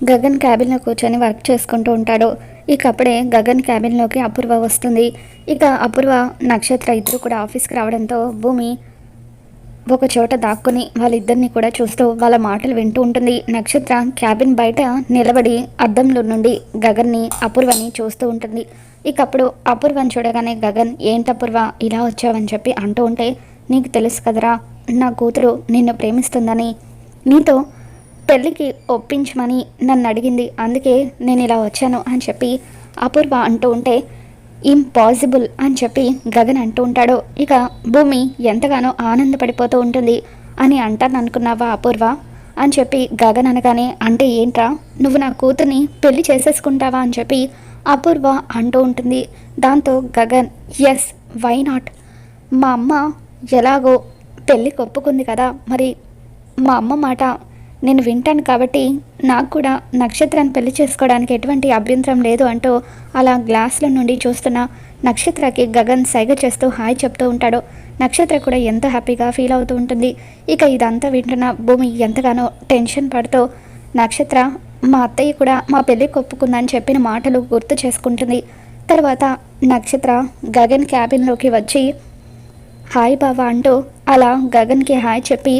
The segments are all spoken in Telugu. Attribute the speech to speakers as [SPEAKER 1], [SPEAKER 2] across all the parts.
[SPEAKER 1] గగన్ క్యాబిన్లో కూర్చొని వర్క్ చేసుకుంటూ ఉంటాడు. ఇక అప్పుడే గగన్ క్యాబిన్లోకి అపూర్వ వస్తుంది. ఇక అపూర్వ నక్షత్ర ఇద్దరు కూడా ఆఫీస్కి రావడంతో భూమి ఒక చోట దాక్కుని వాళ్ళిద్దరిని కూడా చూస్తూ వాళ్ళ మాటలు వింటూ ఉంటుంది. నక్షత్ర క్యాబిన్ బయట నిలబడి అద్దంలో నుండి గగన్ని అపూర్వని చూస్తూ ఉంటుంది. ఇక అప్పుడు అపూర్వని చూడగానే గగన్ ఏంటి అపూర్వ ఇలా వచ్చావని చెప్పి అంటూ ఉంటే నీకు తెలుసు కదరా నా కూతురు నిన్ను ప్రేమిస్తుందని. నీతో పెళ్ళికి ఒప్పించమని నన్ను అడిగింది. అందుకే నేను ఇలా వచ్చాను అని చెప్పి అపూర్వ అంటూ ఉంటే ఇంపాసిబుల్ అని చెప్పి గగన్ అంటూ ఉంటాడు. ఇక భూమి ఎంతగానో ఆనందపడిపోతూ ఉంటుంది. అని అంటాను అనుకున్నావా అపూర్వ? అని చెప్పి గగన్ అనగానే అంటే ఏంట్రా? నువ్వు నా కూతుర్ని పెళ్ళి చేసేసుకుంటావా? అని చెప్పి అపూర్వ అంటూ ఉంటుంది. దాంతో గగన్ ఎస్ వై నాట్ మా అమ్మ ఎలాగో పెళ్ళికి ఒప్పుకుంది కదా. మరి మా అమ్మ మాట నేను వింటాను కాబట్టి నాకు కూడా నక్షత్రాన్ని పెళ్ళి చేసుకోవడానికి ఎటువంటి అభ్యంతరం లేదు అంటూ అలా గ్లాసుల నుండి చూస్తున్న నక్షత్రకి గగన్ సైగ చేస్తూ హాయ్ చెప్తూ ఉంటాడు. నక్షత్ర కూడా ఎంత హ్యాపీగా ఫీల్ అవుతూ ఉంటుంది. ఇక ఇదంతా వింటున్న భూమి ఎంతగానో టెన్షన్ పడుతూ నక్షత్ర మా అత్తయ్య కూడా మా పెళ్ళికి కొప్పుకుందని చెప్పిన మాటలు గుర్తు చేసుకుంటుంది. తర్వాత నక్షత్ర గగన్ క్యాబిన్లోకి వచ్చి హాయ్ బావా అంటూ అలా గగన్కి హాయ్ చెప్పి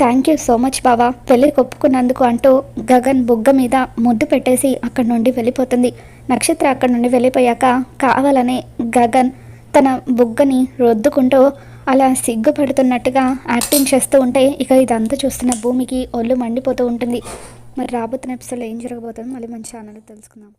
[SPEAKER 1] థ్యాంక్ యూ సో మచ్ బావా పెళ్ళి ఒప్పుకున్నందుకు అంటూ గగన్ బుగ్గ మీద ముద్దు పెట్టేసి అక్కడి నుండి వెళ్ళిపోతుంది. నక్షత్ర అక్కడి నుండి వెళ్ళిపోయాక కావాలనే గగన్ తన బుగ్గని రొద్దుకుంటూ అలా సిగ్గుపడుతున్నట్టుగా యాక్టింగ్ చేస్తూ ఉంటే ఇక ఇదంతా చూస్తున్న భూమికి ఒళ్ళు మండిపోతూ ఉంటుంది. మరి రాబోతున్న ఎపిసోడ్లో ఏం జరగబోతుందో మళ్ళీ మంచి ఛానల్ తెలుసుకుందాం.